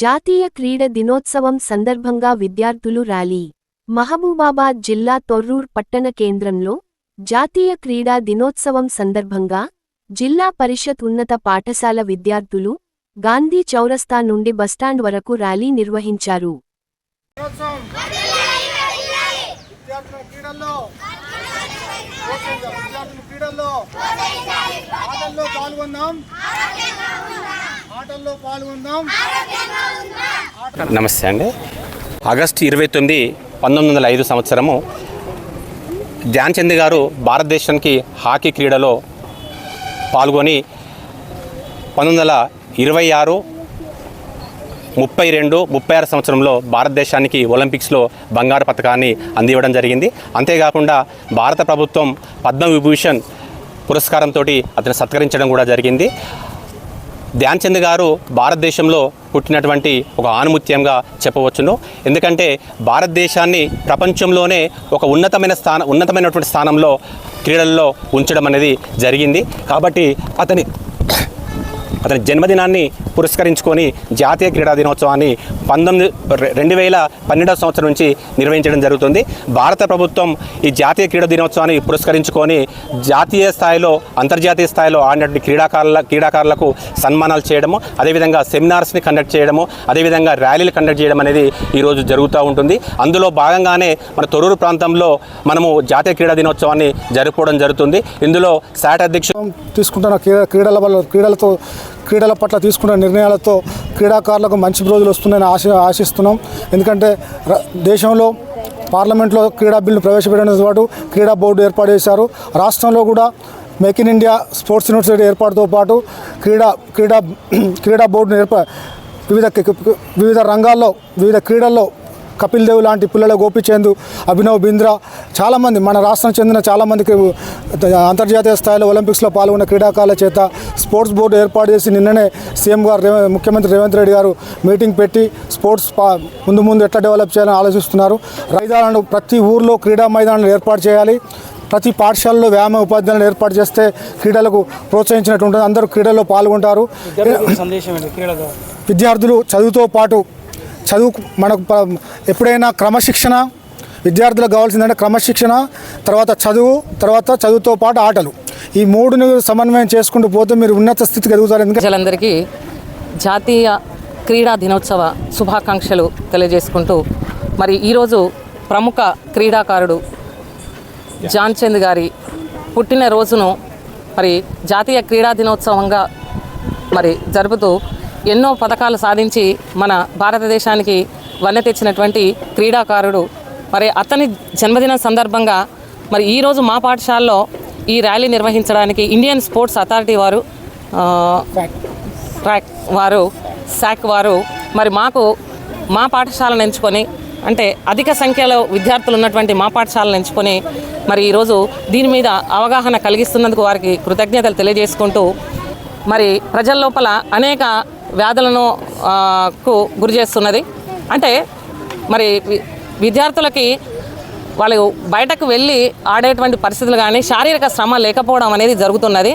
జాతీయ క్రీడ దినోత్సవం సందర్భంగా విద్యార్థులు ర్యాలీ. మహబూబాబాద్ జిల్లా తొర్రూర్ పట్టణ కేంద్రంలో జాతీయ క్రీడా దినోత్సవం సందర్భంగా జిల్లా పరిషత్ ఉన్నత పాఠశాల విద్యార్థులు గాంధీ చౌరస్తా నుండి బస్టాండ్ వరకు ర్యాలీ నిర్వహించారు. విద్యార్థుల నమస్తే అండి. ఆగస్టు ఇరవై తొమ్మిది పంతొమ్మిది వందల ఐదు సంవత్సరము ధ్యాన్ చంద్ గారు భారతదేశానికి హాకీ క్రీడలో పాల్గొని పంతొమ్మిది వందల ఇరవై ఆరు ముప్పై రెండు ముప్పై ఆరు సంవత్సరంలో భారతదేశానికి ఒలింపిక్స్లో బంగారు పథకాన్ని అందివ్వడం జరిగింది. అంతేకాకుండా భారత ప్రభుత్వం పద్మవిభూషణ్ పురస్కారంతో అతను సత్కరించడం కూడా జరిగింది. ధ్యాన్ చంద్ గారు భారతదేశంలో పుట్టినటువంటి ఒక ఆనుముత్యంగా చెప్పవచ్చును. ఎందుకంటే భారతదేశాన్ని ప్రపంచంలోనే ఒక ఉన్నతమైన స్థాన ఉన్నతమైనటువంటి స్థానంలో క్రీడల్లో ఉంచడం అనేది జరిగింది. కాబట్టి అతని అతని జన్మదినాన్ని పురస్కరించుకొని జాతీయ క్రీడా దినోత్సవాన్ని పంతొమ్మిది రెండు వేల పన్నెండవ సంవత్సరం నుంచి నిర్వహించడం జరుగుతుంది. భారత ప్రభుత్వం ఈ జాతీయ క్రీడా దినోత్సవాన్ని పురస్కరించుకొని జాతీయ స్థాయిలో అంతర్జాతీయ స్థాయిలో ఆడినటువంటి క్రీడాకారుల క్రీడాకారులకు సన్మానాలు చేయడము అదేవిధంగా సెమినార్స్ని కండక్ట్ చేయడము అదేవిధంగా ర్యాలీలు కండక్ట్ చేయడం అనేది ఈరోజు జరుగుతూ ఉంటుంది. అందులో భాగంగానే మన తొరూరు ప్రాంతంలో మనము జాతీయ క్రీడా దినోత్సవాన్ని జరుపుకోవడం జరుగుతుంది. ఇందులో శాట్ అధ్యక్షుడు తీసుకుంటున్న క్రీడ- క్రీడల వల్ల క్రీడలతో క్రీడల పట్ల తీసుకున్న నిర్ణయాలతో క్రీడాకారులకు మంచి రోజులు వస్తున్నాయని ఆశ ఆశిస్తున్నాం. ఎందుకంటే ర- దేశంలో పార్లమెంట్లో క్రీడా బిల్లు ప్రవేశపెట్టడంతో పాటు క్రీడా బోర్డు ఏర్పాటు చేశారు. రాష్ట్రంలో కూడా make in India sports university ఏర్పాటుతో పాటు క్రీడా క్రీడా క్రీడా బోర్డును ఏర్పా వివిధ వివిధ రంగాల్లో వివిధ క్రీడల్లో కపిల్ దేవ్ లాంటి పుల్లల గోపిచంద్ అభినవ్ బింద్రా చాలామంది మన రాష్ట్రం చెందిన చాలామందికి అంతర్జాతీయ స్థాయిలో ఒలింపిక్స్లో పాల్గొన్న క్రీడాకారుల చేత స్పోర్ట్స్ బోర్డు ఏర్పాటు చేసి నిన్ననే సీఎం గారు ముఖ్యమంత్రి రేవంత్ రెడ్డి గారు మీటింగ్ పెట్టి స్పోర్ట్స్ ముందు ముందు ఎట్లా డెవలప్ చేయాలని ఆలోచిస్తున్నారు. మైదానాలు ప్రతి ఊర్లో క్రీడా మైదానాలు ఏర్పాటు చేయాలి. ప్రతి పాఠశాలలో వ్యాయామ ఉపాధ్యాయులను ఏర్పాటు చేస్తే క్రీడలకు ప్రోత్సహించినట్టు ఉంటుంది. అందరూ క్రీడల్లో పాల్గొంటారు. విద్యార్థులు చదువుతో పాటు చదువు మనకు ఎప్పుడైనా క్రమశిక్షణ విద్యార్థులకు కావాల్సిందంటే క్రమశిక్షణ తర్వాత చదువు తర్వాత చదువుతో పాటు ఆటలు. ఈ మూడుని సమన్వయం చేసుకుంటూ పోతే మీరు ఉన్నత స్థితికి ఎదుగుతారు. ఎందుకంటే ప్రజలందరికీ జాతీయ క్రీడా దినోత్సవ శుభాకాంక్షలు తెలియజేసుకుంటూ మరి ఈరోజు ప్రముఖ క్రీడాకారుడు జాన్చంద్ గారి గారి పుట్టినరోజును మరి జాతీయ క్రీడా దినోత్సవంగా మరి జరుపుతూ ఎన్నో పథకాలు సాధించి మన భారతదేశానికి వన్నె తెచ్చినటువంటి క్రీడాకారుడు. మరి అతని జన్మదినం సందర్భంగా మరి ఈరోజు మా పాఠశాలలో ఈ ర్యాలీ నిర్వహించడానికి ఇండియన్ స్పోర్ట్స్ అథారిటీ వారు ట్రాక్ వారు శాక్ వారు మరి మాకు మా పాఠశాలను ఎంచుకొని అంటే అధిక సంఖ్యలో విద్యార్థులు ఉన్నటువంటి మా పాఠశాలను ఎంచుకొని మరి ఈరోజు దీని మీద అవగాహన కలిగిస్తున్నందుకు వారికి కృతజ్ఞతలు తెలియజేసుకుంటూ మరి ప్రజల లోపల అనేక వ్యాధులను కు గురి చేస్తున్నది. అంటే మరి వి- విద్యార్థులకి వాళ్ళు బయటకు వెళ్ళి ఆడేటువంటి పరిస్థితులు కానీ శారీరక శ్రమ లేకపోవడం అనేది జరుగుతున్నది.